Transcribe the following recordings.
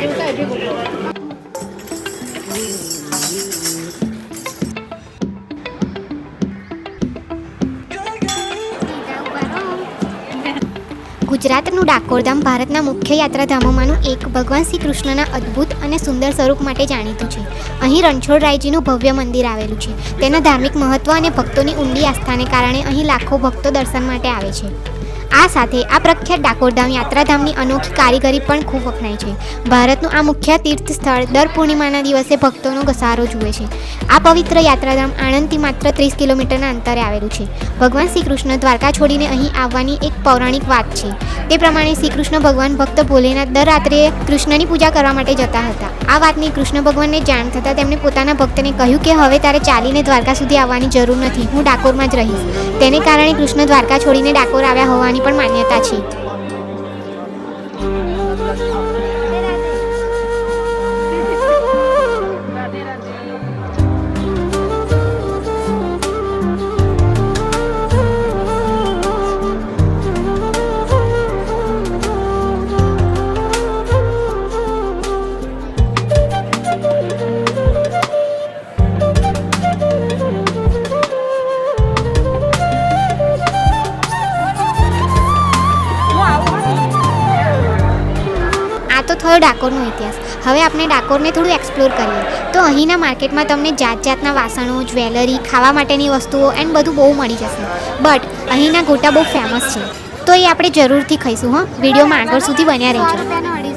ગુજરાતનું ડાકોરધામ ભારતના મુખ્ય યાત્રાધામોમાંનું એક ભગવાન શ્રી કૃષ્ણના અદ્ભુત અને સુંદર સ્વરૂપ માટે જાણીતું છે. અહીં રણછોડરાયજીનું ભવ્ય મંદિર આવેલું છે. તેના ધાર્મિક મહત્વ અને ભક્તોની ઊંડી આસ્થાને કારણે અહીં લાખો ભક્તો દર્શન માટે આવે છે. આ સાથે આ પ્રખ્યાત ડાકોરધામ યાત્રાધામની અનોખી કારીગરી પણ ખૂબ વખણાય છે. ભારતનું આ મુખ્ય તીર્થ સ્થળ દર પૂર્ણિમાના દિવસે ભક્તોનો ઘસારો જુએ છે. આ પવિત્ર યાત્રાધામ આણંદથી માત્ર ત્રીસ કિલોમીટરના અંતરે આવેલું છે. ભગવાન શ્રી કૃષ્ણ દ્વારકા છોડીને અહીં આવવાની એક પૌરાણિક વાત છે. તે પ્રમાણે શ્રી કૃષ્ણ ભગવાન ભક્ત ભોલેનાથ દર રાત્રે કૃષ્ણની પૂજા કરવા માટે જતા હતા. આ વાતની કૃષ્ણ ભગવાનને જાણ થતાં તેમણે પોતાના ભક્તને કહ્યું કે હવે તારે ચાલીને દ્વારકા સુધી આવવાની જરૂર નથી. હું ડાકોરમાં જ રહીશ. તેને કારણે કૃષ્ણ દ્વારકા છોડીને ડાકોર આવ્યા હોવાની પણ માન્યતા છે. થયો ડાકોરનો ઇતિહાસ. હવે આપણે ડાકોરને થોડું એક્સપ્લોર કરીએ. તો અહીંના માર્કેટમાં તમને જાત જાતના વાસણો જ્વેલરી ખાવા માટેની વસ્તુઓ એન્ડ બધું બહુ મળી જશે. બટ અહીંના ગોટા બહુ ફેમસ છે. તો એ આપણે જરૂરથી ખાઈશું, હં. વિડીયોમાં આગળ સુધી બન્યા રહેજો.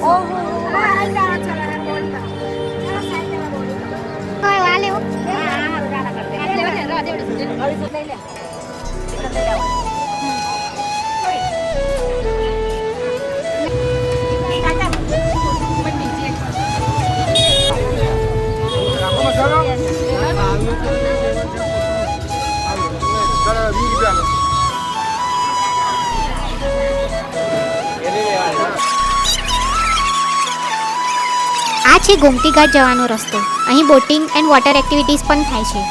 છે ગોમતી ઘાટ જવાનો રસ્તો. અહીં બોટિંગ એન્ડ વોટર એક્ટિવિટીઝ પણ થાય છે.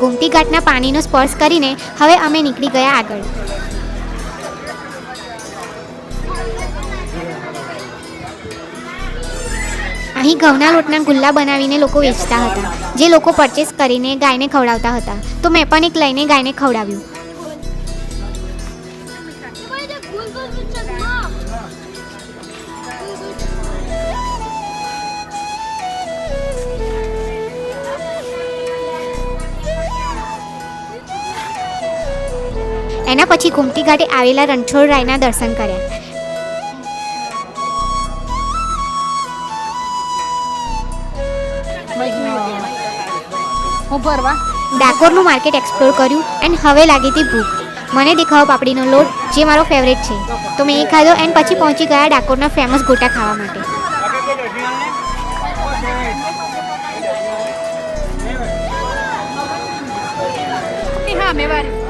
ગોમતી ઘાટના પાણીનો સ્પર્શ કરીને હવે અમે નીકળી ગયા આગળ. અહીં ઘઉંના લોટના ગુલ્લા બનાવીને લોકો વેચતા હતા. જે લોકો પરચેસ કરીને ગાયને ખવડાવતા હતા. તો મેં પણ એક લઈને ગાયને ખવડાવ્યું. એના પછી ગુમતી ઘાટે આવેલા રણછોડ રાયના દર્શન કર્યા. ભરવા ડાકોરનું માર્કેટ એક્સપ્લોર કર્યું એન્ડ હવે લાગી હતી ભૂખ. મને દેખાવો પાપડીનો લોટ, જે મારો ફેવરેટ છે. તો મેં એ ખાધો એન્ડ પછી પહોંચી ગયા ડાકોરના ફેમસ ગોટા ખાવા માટે. હા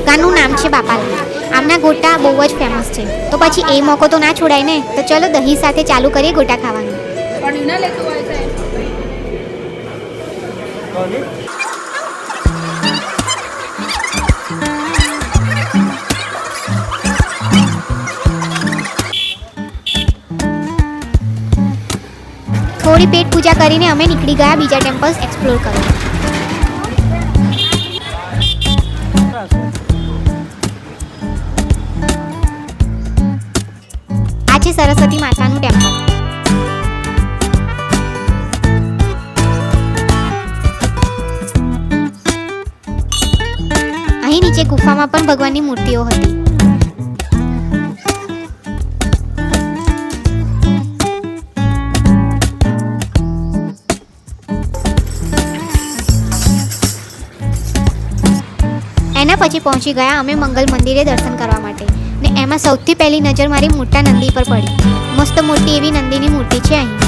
દુકાનનું નામ છે બાપાલાલ આમના ગોટા બહુ જ ફેમસ છે. તો પછી એ મોકો તો ના છોડાય ને? તો ચલો દહીં સાથે ચાલુ કરીએ ગોટા ખાવાનું. પણ ના લેતું હોય સાહેબ થોડી પેટ પૂજા કરીને અમે નીકળી ગયા બીજા ટેમ્પલ્સ એક્સપ્લોર કરવા. સરસ્વતી માતાનું ટેમ્પલ અહીં નીચે ગુફામાં પણ ભગવાનની મૂર્તિઓ હતી. પછી પહોંચી ગયા અમે મંગલ મંદિરે દર્શન કરવા માટે. ને એમાં સૌથી પહેલી નજર મારી મોટા નંદી પર પડી. મસ્ત મોટી એવી નંદીની મૂર્તિ છે અહીં.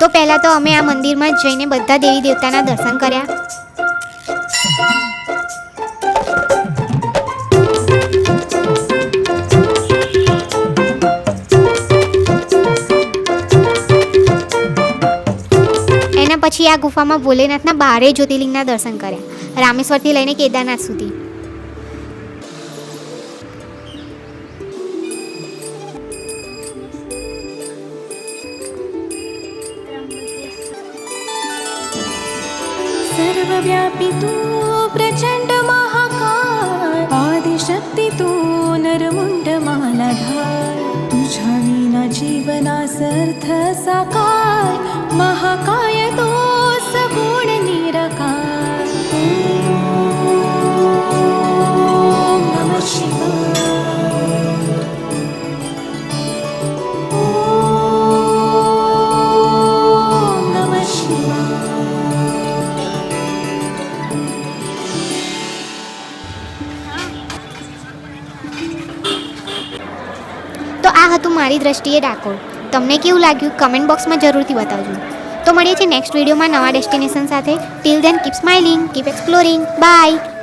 તો પહેલાં તો અમે આ મંદિરમાં જઈને બધા દેવી દેવતાના દર્શન કર્યા. પછી આ ગુફામાં ભોલેનાથના બારે જ્યોતિર્લિંગના દર્શન કર્યા રામેશ્વરથી લઈને કેદારનાથ સુધી सर्वव्यापी तू प्रचंड महाकाय आदिशक्ती तू नरमुंड मालाधार तुझ्या विना जीवनास अर्थ साकार महाकाय મારી દ્રષ્ટિએ ડાકોર તમને કેવું લાગ્યું કમેન્ટ બોક્સમાં જરૂરથી બતાવજો. તો મળીએ છીએ નેક્સ્ટ વિડીયોમાં નવા ડેસ્ટિનેશન સાથે. Till then keep smiling keep exploring bye